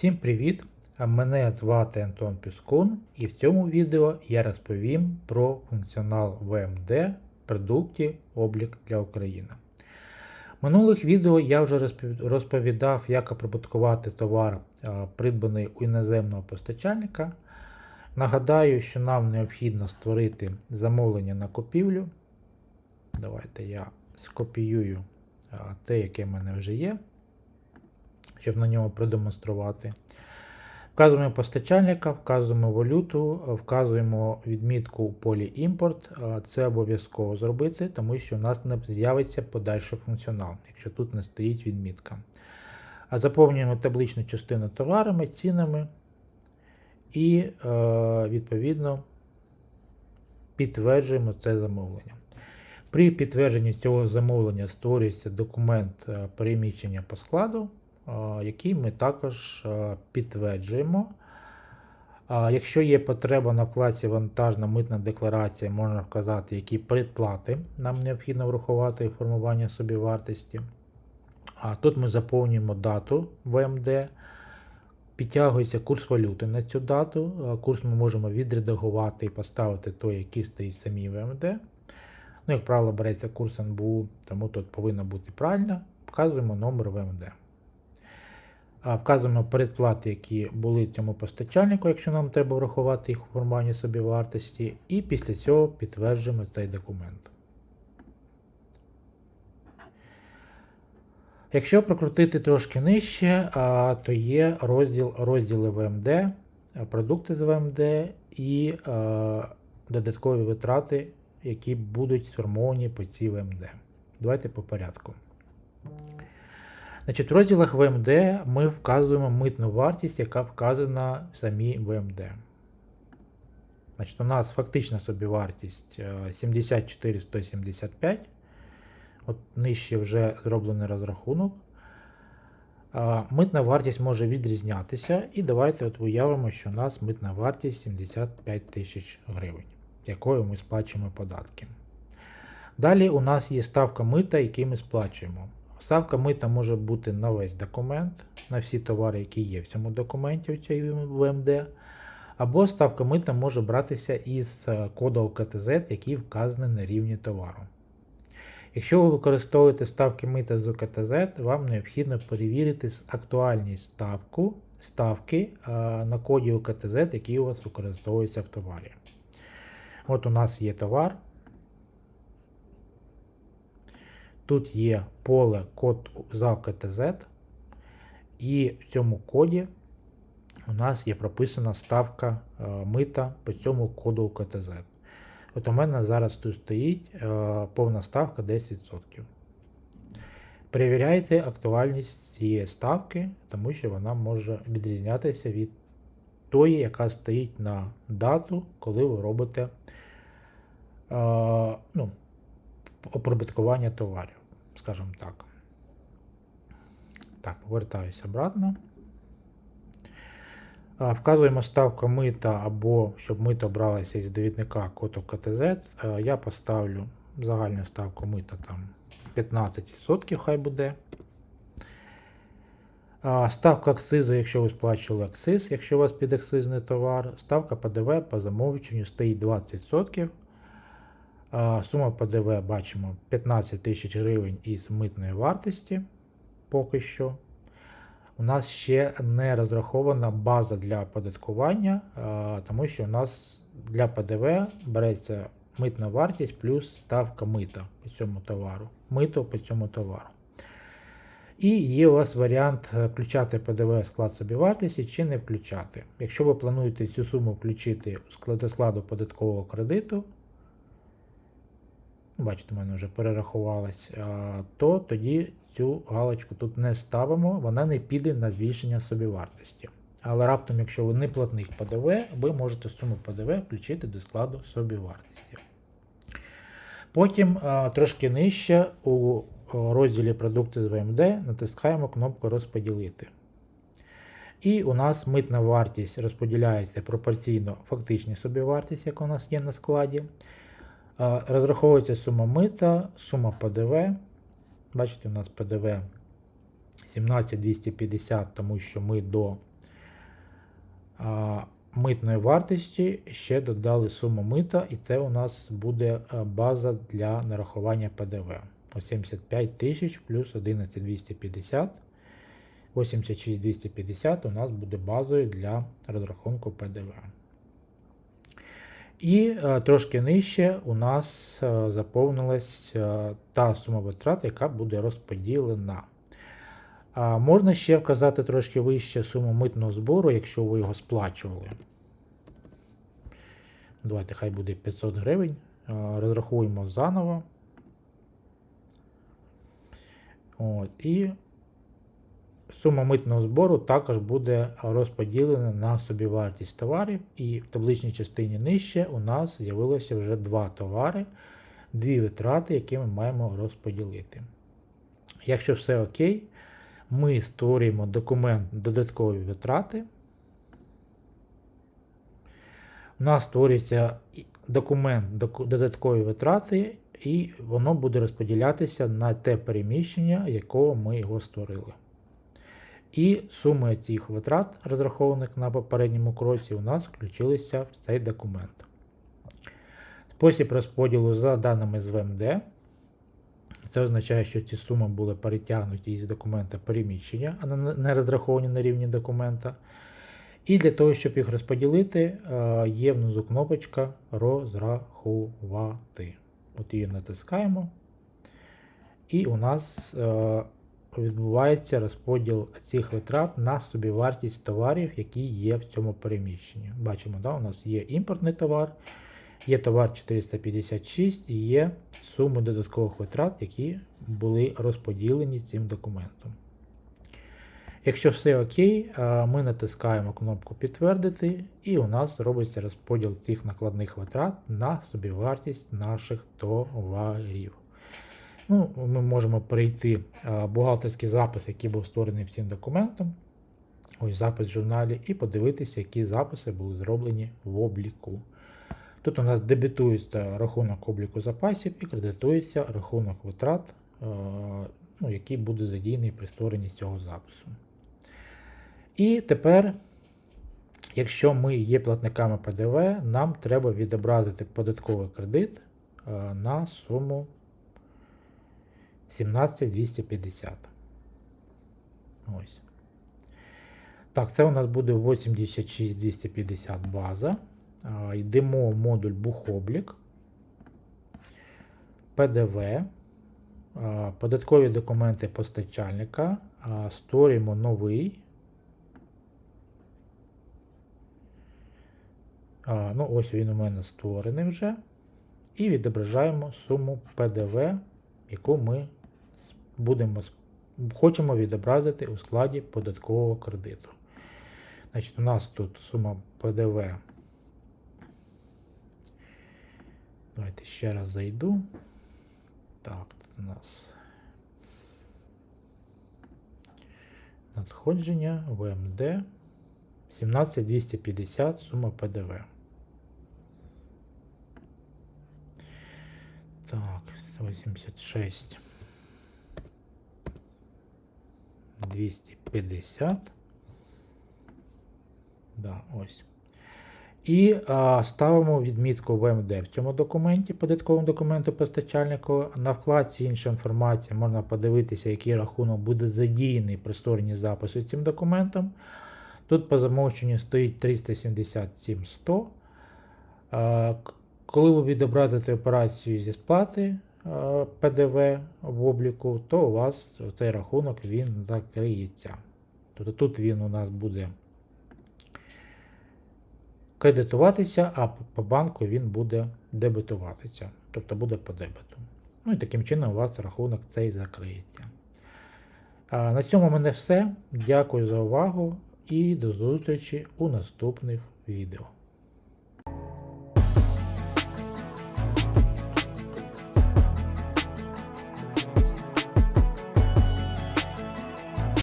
Всім привіт! Мене звати Антон Піскун і в цьому відео я розповім про функціонал VMD продуктів облік для України. В минулих відео я вже розповідав, як оприбуткувати товар, придбаний у іноземного постачальника. Нагадаю, що нам необхідно створити замовлення на купівлю. Давайте я скопіюю те, яке в мене вже є, щоб на ньому продемонструвати. Вказуємо постачальника, вказуємо валюту, вказуємо відмітку у полі імпорт. Це обов'язково зробити, тому що у нас не з'явиться подальший функціонал, якщо тут не стоїть відмітка. Заповнюємо табличну частину товарами, цінами і е, відповідно підтверджуємо це замовлення. При підтвердженні цього замовлення створюється документ е, переміщення по складу, який ми також е, підтверджуємо. Якщо є потреба на вкладці вантажна митна декларація, можна вказати, які предплати нам необхідно врахувати формування собівартості. А тут ми заповнюємо дату ВМД, підтягується курс валюти на цю дату. Курс ми можемо відредагувати і поставити той, який стоїть самій ВМД. Ну, як правило, береться курс НБУ, тому тут повинно бути правильно. Вказуємо номер ВМД. Вказуємо передплати, які були цьому постачальнику, якщо нам треба врахувати їх у формуванні собівартості, і після цього підтверджуємо цей документ. Якщо прокрутити трошки нижче, то є розділ розділи ВМД, продукти з ВМД і додаткові витрати, які будуть сформовані по цій ВМД. Давайте по порядку. Значить, в розділах ВМД ми вказуємо митну вартість, яка вказана в самій ВМД. Значить, у нас фактична собівартість е, 74 175. От нижче вже зроблений розрахунок. Митна вартість може відрізнятися. І давайте от уявимо, що у нас митна вартість 75 тисяч гривень, якою ми сплачуємо податки. Далі у нас є ставка мита, який ми сплачуємо. Ставка мита може бути на весь документ, на всі товари, які є в цьому документі, в цій ВМД. Або ставка мита може братися із е, коду КТЗ, який вказаний на рівні товару. Якщо ви використовуєте ставки мита з УКТЗ, вам необхідно перевірити актуальність ставку, ставки е, на коді УКТЗ, який у вас використовується в товарі. От у нас є товар. Тут є поле код за УКТЗ, і в цьому коді у нас є прописана ставка е, мита по цьому коду УКТЗ. От у мене зараз тут стоїть е, повна ставка 10%. Перевіряйте актуальність цієї ставки, тому що вона може відрізнятися від тої, яка стоїть на дату, коли ви робите е, ну, оприбуткування товарів, скажімо так. Так, повертаюся обратно. Вказуємо ставку мита або щоб мито бралося із довідника коду КТЗ. Я поставлю загальну ставку мита там 15%, хай буде. Ставка акцизу, якщо ви сплачували акциз, якщо у вас підакцизний товар. Ставка ПДВ по замовченню стоїть 20%. Сума ПДВ бачимо 15 тисяч гривень із митної вартості поки що. У нас ще не розрахована база для оподаткування, тому що у нас для ПДВ береться митна вартість плюс ставка мита по цьому товару. Мито по цьому товару. І є у вас варіант е, включати ПДВ в склад собівартості чи не включати. Якщо ви плануєте цю суму включити у складоскладу податкового кредиту, бачите, в мене вже перерахувалось, то тоді цю галочку тут не ставимо, вона не піде на збільшення собівартості. Але раптом, якщо ви не платник ПДВ, ви можете суму ПДВ включити до складу собівартості. Потім трошки нижче у розділі продукти з ВМД натискаємо кнопку Розподілити. І у нас митна вартість розподіляється пропорційно фактичній собівартості, яка у нас є на складі. Розраховується сума мита, сума ПДВ. Бачите, у нас ПДВ 17250, тому що ми до митної вартості ще додали суму мита, і це у нас буде база для нарахування ПДВ. Ось 75 тисяч плюс 11 250. 86 250 у нас буде базою для розрахунку ПДВ. І е, трошки нижче у нас е, заповнилась е, та сума витрат, яка буде розподілена. Можна ще вказати трошки вище суму митного збору, якщо ви його сплачували. Давайте хай буде 500 гривень. Розрахуємо заново. От, і сума митного збору також буде розподілена на собівартість товарів, і в табличній частині нижче у нас з'явилося вже два товари, дві витрати, які ми маємо розподілити. Якщо все окей, ми створюємо документ додаткові витрати. У нас створюється документ додаткові витрати, і воно буде розподілятися на те переміщення, якого ми його створили. І суми цих витрат, розрахованих на попередньому кроці, у нас включилися в цей документ. Спосіб розподілу за даними з ВМД. Це означає, що ці суми були перетягнуті із документа переміщення, а не- розраховані на рівні документа. І для того, щоб їх розподілити, е, є внизу кнопочка Розрахувати. От її натискаємо. І у нас е, відбувається розподіл цих витрат на собівартість товарів, які є в цьому переміщенні. Бачимо, да, у нас є імпортний товар, є товар 456 і є суми додаткових витрат, які були розподілені цим документом. Якщо все окей, ми натискаємо кнопку Підтвердити, і у нас робиться розподіл цих накладних витрат на собівартість наших товарів. Ну, Ми можемо перейти бухгалтерський запис, який був створений цим документом. Ось запис в журналі, і подивитися, які записи були зроблені в обліку. Тут у нас дебітується рахунок обліку запасів і кредитується рахунок витрат, ну, який буде задійний при створенні цього запису. І тепер, якщо ми є платниками ПДВ, нам треба відобразити податковий кредит на суму 17250. Ось. Так, це у нас буде 86250 база. Йдемо в модуль Бухоблік, ПДВ, податкові документи постачальника. Створюємо новий. Ну, ось він у мене створений вже. І відображаємо суму ПДВ, яку ми будемо хочемо відобразити у складі податкового кредиту. Значить, у нас тут сума ПДВ. Давайте ще раз зайду. Так, тут у нас надходження ВМД 17250 сума ПДВ. Так, 186. 250. Да, ось. І а, ставимо відмітку ВМД в цьому документі, податковому документу постачальнику. На вкладці інша інформація можна подивитися, який рахунок буде задіяний при створенні запису цим документом. Тут по замовченню стоїть 377 100. А, коли ви відобразите операцію зі сплати ПДВ в обліку, то у вас цей рахунок він закриється. Тобто тут він у нас буде кредитуватися, а по банку він буде дебетуватися, тобто буде по дебету. Ну і таким чином у вас рахунок цей закриється. А, На цьому в мене все. Дякую за увагу і до зустрічі у наступних відео.